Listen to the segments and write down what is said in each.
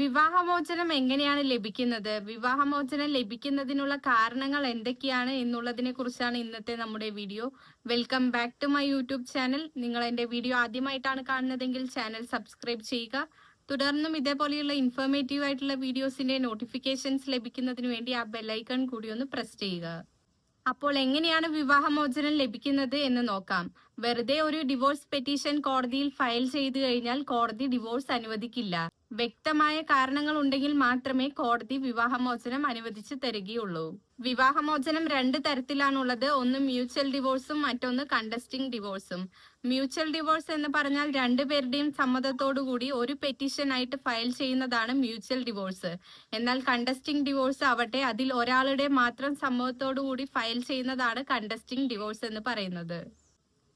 വിവാഹമോചനം എങ്ങനെയാണ് ലഭിക്കുന്നത്? വിവാഹമോചനം ലഭിക്കുന്നതിനുള്ള കാരണങ്ങൾ എന്തൊക്കെയാണ് എന്നുള്ളതിനെ കുറിച്ചാണ് ഇന്നത്തെ നമ്മുടെ video. Welcome back to my YouTube channel നിങ്ങൾ എന്റെ വീഡിയോ ആദ്യമായിട്ടാണ് കാണുന്നതെങ്കിൽ ചാനൽ സബ്സ്ക്രൈബ് ചെയ്യുക. തുടർന്നും ഇതേപോലെയുള്ള ഇൻഫോർമേറ്റീവ് ആയിട്ടുള്ള വീഡിയോസിന്റെ നോട്ടിഫിക്കേഷൻസ് ലഭിക്കുന്നതിന് വേണ്ടി ആ ബെല്ലൈക്കൺ കൂടി ഒന്ന് പ്രസ് ചെയ്യുക. അപ്പോൾ എങ്ങനെയാണ് വിവാഹമോചനം ലഭിക്കുന്നത് എന്ന് നോക്കാം. വെറുതെ ഒരു ഡിവോഴ്സ് പെറ്റീഷൻ കോടതിയിൽ ഫയൽ ചെയ്തു കഴിഞ്ഞാൽ കോടതി ഡിവോഴ്സ് അനുവദിക്കില്ല. വ്യക്തമായ കാരണങ്ങൾ ഉണ്ടെങ്കിൽ മാത്രമേ കോടതി വിവാഹമോചനം അനുവദിച്ചു തരികയുള്ളൂ. വിവാഹമോചനം രണ്ട് തരത്തിലാണുള്ളത്. ഒന്ന് മ്യൂച്വൽ ഡിവോഴ്സും മറ്റൊന്ന് കണ്ടസ്റ്റിംഗ് ഡിവോഴ്സും. മ്യൂച്വൽ ഡിവോഴ്സ് എന്ന് പറഞ്ഞാൽ രണ്ടുപേരുടെയും സമ്മതത്തോടുകൂടി ഒരു പെറ്റീഷൻ ആയിട്ട് ഫയൽ ചെയ്യുന്നതാണ് മ്യൂച്വൽ ഡിവോഴ്സ്. എന്നാൽ കണ്ടസ്റ്റിംഗ് ഡിവോഴ്സ് ആവട്ടെ അതിൽ ഒരാളുടെ മാത്രം സമ്മതത്തോടുകൂടി ഫയൽ ചെയ്യുന്നതാണ് കണ്ടസ്റ്റിംഗ് ഡിവോഴ്സ് എന്ന് പറയുന്നത്.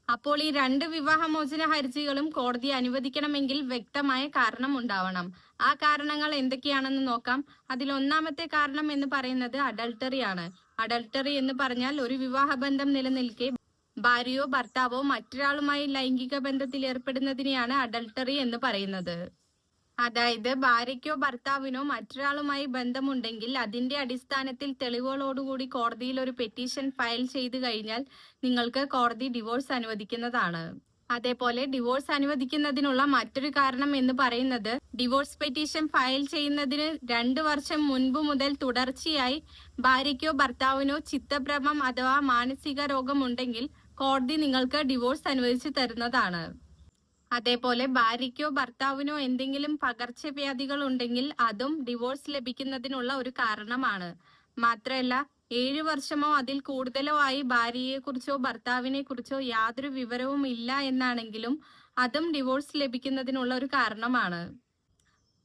അപ്പോൾ ഈ രണ്ട് വിവാഹമോചന ഹർജികളും കോടതി അനുവദിക്കണമെങ്കിൽ വ്യക്തമായ കാരണം ഉണ്ടാവണം. ആ കാരണങ്ങൾ എന്തൊക്കെയാണെന്ന് നോക്കാം. അതിൽ ഒന്നാമത്തെ കാരണം എന്ന് പറയുന്നത് അഡൾട്ടറി ആണ്. അഡൾട്ടറി എന്ന് പറഞ്ഞാൽ ഒരു വിവാഹബന്ധം നിലനിൽക്കെ ഭാര്യയോ ഭർത്താവോ മറ്റൊരാളുമായി ലൈംഗിക ബന്ധത്തിൽ ഏർപ്പെടുന്നതിനെയാണ് അഡൾട്ടറി എന്ന് പറയുന്നത്. അതായത് ഭാര്യയ്ക്കോ ഭർത്താവിനോ മറ്റൊരാളുമായി ബന്ധമുണ്ടെങ്കിൽ അതിന്റെ അടിസ്ഥാനത്തിൽ തെളിവുകളോടുകൂടി കോടതിയിൽ ഒരു പെറ്റീഷൻ ഫയൽ ചെയ്തു കഴിഞ്ഞാൽ നിങ്ങൾക്ക് കോടതി ഡിവോഴ്സ് അനുവദിക്കുന്നതാണ്. അതേപോലെ ഡിവോഴ്സ് അനുവദിക്കുന്നതിനുള്ള മറ്റൊരു കാരണം എന്ന് പറയുന്നത് ഡിവോഴ്സ് പെറ്റീഷൻ ഫയൽ ചെയ്യുന്നതിന് രണ്ടു വർഷം മുൻപ് മുതൽ തുടർച്ചയായി ഭാര്യയ്ക്കോ ഭർത്താവിനോ ചിത്തഭ്രമം അഥവാ മാനസിക രോഗമുണ്ടെങ്കിൽ കോടതി നിങ്ങൾക്ക് ഡിവോഴ്സ് അനുവദിച്ചു തരുന്നതാണ്. അതേപോലെ ഭാര്യയ്ക്കോ ഭർത്താവിനോ എന്തെങ്കിലും പകർച്ചവ്യാധികൾ ഉണ്ടെങ്കിൽ അതും ഡിവോഴ്സ് ലഭിക്കുന്നതിനുള്ള ഒരു കാരണമാണ്. മാത്രമല്ല ഏഴു വർഷമോ അതിൽ കൂടുതലോ ആയി ഭാര്യയെക്കുറിച്ചോ ഭർത്താവിനെ കുറിച്ചോ യാതൊരു വിവരവും ഇല്ല എന്നാണെങ്കിലും അതും ഡിവോഴ്സ് ലഭിക്കുന്നതിനുള്ള ഒരു കാരണമാണ്.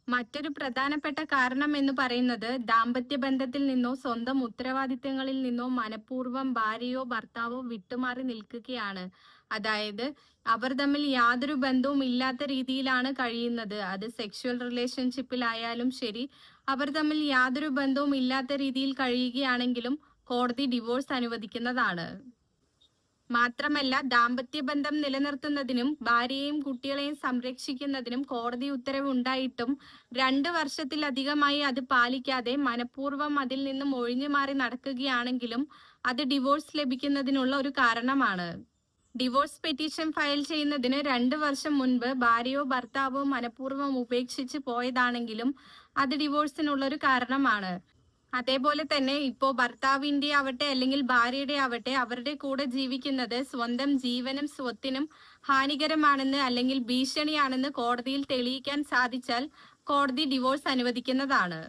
മറ്റൊരു പ്രധാനപ്പെട്ട കാരണം എന്ന് പറയുന്നത് ദാമ്പത്യ ബന്ധത്തിൽ നിന്നോ സ്വന്തം ഉത്തരവാദിത്തങ്ങളിൽ നിന്നോ മനഃപൂർവം ഭാര്യയോ ഭർത്താവോ വിട്ടുമാറി നിൽക്കുകയാണ്. അതായത് അവർ തമ്മിൽ യാതൊരു ബന്ധവും ഇല്ലാത്ത രീതിയിലാണ് കഴിയുന്നത്. അത് സെക്ഷുവൽ റിലേഷൻഷിപ്പിലായാലും ശരി അവർ തമ്മിൽ യാതൊരു ബന്ധവും ഇല്ലാത്ത രീതിയിൽ കഴിയുകയാണെങ്കിലും കോടതി ഡിവോഴ്സ് അനുവദിക്കുന്നതാണ്. മാത്രമല്ല ദാമ്പത്യ ബന്ധം നിലനിർത്തുന്നതിനും ഭാര്യയെയും കുട്ടികളെയും സംരക്ഷിക്കുന്നതിനും കോടതി ഉത്തരവ് ഉണ്ടായിട്ടും രണ്ട് വർഷത്തിലധികമായി അത് പാലിക്കാതെ മനഃപൂർവം അതിൽ നിന്നും ഒഴിഞ്ഞു മാറി നടക്കുകയാണെങ്കിലും അത് ഡിവോഴ്സ് ലഭിക്കുന്നതിനുള്ള ഒരു കാരണമാണ്. ഡിവോഴ്സ് പെറ്റീഷൻ ഫയൽ ചെയ്യുന്നതിന് രണ്ട് വർഷം മുൻപ് ഭാര്യയോ ഭർത്താവോ മനഃപൂർവം ഉപേക്ഷിച്ച് പോയതാണെങ്കിലും അത് ഡിവോഴ്സിനുള്ള ഒരു കാരണമാണ്. അതേപോലെ തന്നെ ഇപ്പോ ഭർത്താവിന്റെ ആവട്ടെ അല്ലെങ്കിൽ ഭാര്യയുടെ ആവട്ടെ അവരുടെ കൂടെ ജീവിക്കുന്നത് സ്വന്തം ജീവനും സ്വത്തിനും ഹാനികരമാണെന്ന് അല്ലെങ്കിൽ ഭീഷണിയാണെന്ന് കോടതിയിൽ തെളിയിക്കാൻ സാധിച്ചാൽ കോടതി ഡിവോഴ്സ് അനുവദിക്കുന്നതാണ്.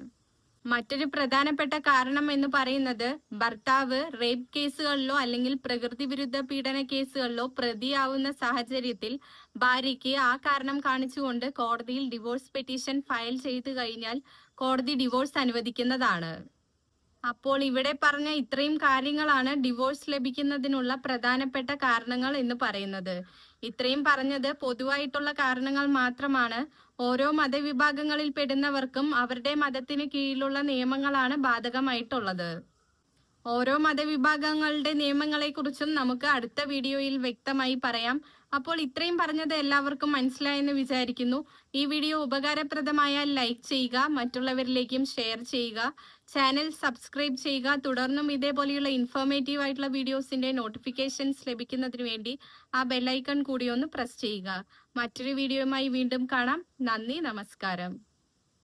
മറ്റൊരു പ്രധാനപ്പെട്ട കാരണം എന്ന് പറയുന്നത് ഭർത്താവ് റേപ്പ് കേസുകളിലോ അല്ലെങ്കിൽ പ്രകൃതി വിരുദ്ധ പീഡന കേസുകളിലോ പ്രതിയാവുന്ന സാഹചര്യത്തിൽ ഭാര്യയ്ക്ക് ആ കാരണം കാണിച്ചുകൊണ്ട് കോടതിയിൽ ഡിവോഴ്സ് പെറ്റീഷൻ ഫയൽ ചെയ്തു കഴിഞ്ഞാൽ കോടതി ഡിവോഴ്സ് അനുവദിക്കുന്നതാണ്. അപ്പോൾ ഇവിടെ പറഞ്ഞ ഇത്രയും കാര്യങ്ങളാണ് ഡിവോഴ്സ് ലഭിക്കുന്നതിനുള്ള പ്രധാനപ്പെട്ട കാരണങ്ങൾ എന്ന് പറയുന്നത്. ഇത്രയും പറഞ്ഞത് പൊതുവായിട്ടുള്ള കാരണങ്ങൾ മാത്രമാണ്. ഓരോ മതവിഭാഗങ്ങളിൽ പെടുന്നവർക്കും അവരുടെ മതത്തിന് കീഴിലുള്ള നിയമങ്ങളാണ് ബാധകമായിട്ടുള്ളത്. ഓരോ മതവിഭാഗങ്ങളുടെ നിയമങ്ങളെക്കുറിച്ചും നമുക്ക് അടുത്ത വീഡിയോയിൽ വ്യക്തമായി പറയാം. അപ്പോൾ ഇത്രയും പറഞ്ഞത് എല്ലാവർക്കും മനസ്സിലായെന്ന് വിചാരിക്കുന്നു. ഈ വീഡിയോ ഉപകാരപ്രദമായാൽ ലൈക്ക് ചെയ്യുക മറ്റുള്ളവരിലേക്കും ഷെയർ ചെയ്യുക ചാനൽ സബ്സ്ക്രൈബ് ചെയ്യുക. തുടർന്നും ഇതേപോലെയുള്ള ഇൻഫോർമേറ്റീവ് ആയിട്ടുള്ള വീഡിയോസിന്റെ നോട്ടിഫിക്കേഷൻസ് ലഭിക്കുന്നതിന് വേണ്ടി ആ ബെല്ലൈക്കൺ കൂടി ഒന്ന് പ്രസ് ചെയ്യുക. മറ്റൊരു വീഡിയോയുമായി വീണ്ടും കാണാം. നന്ദി നമസ്കാരം.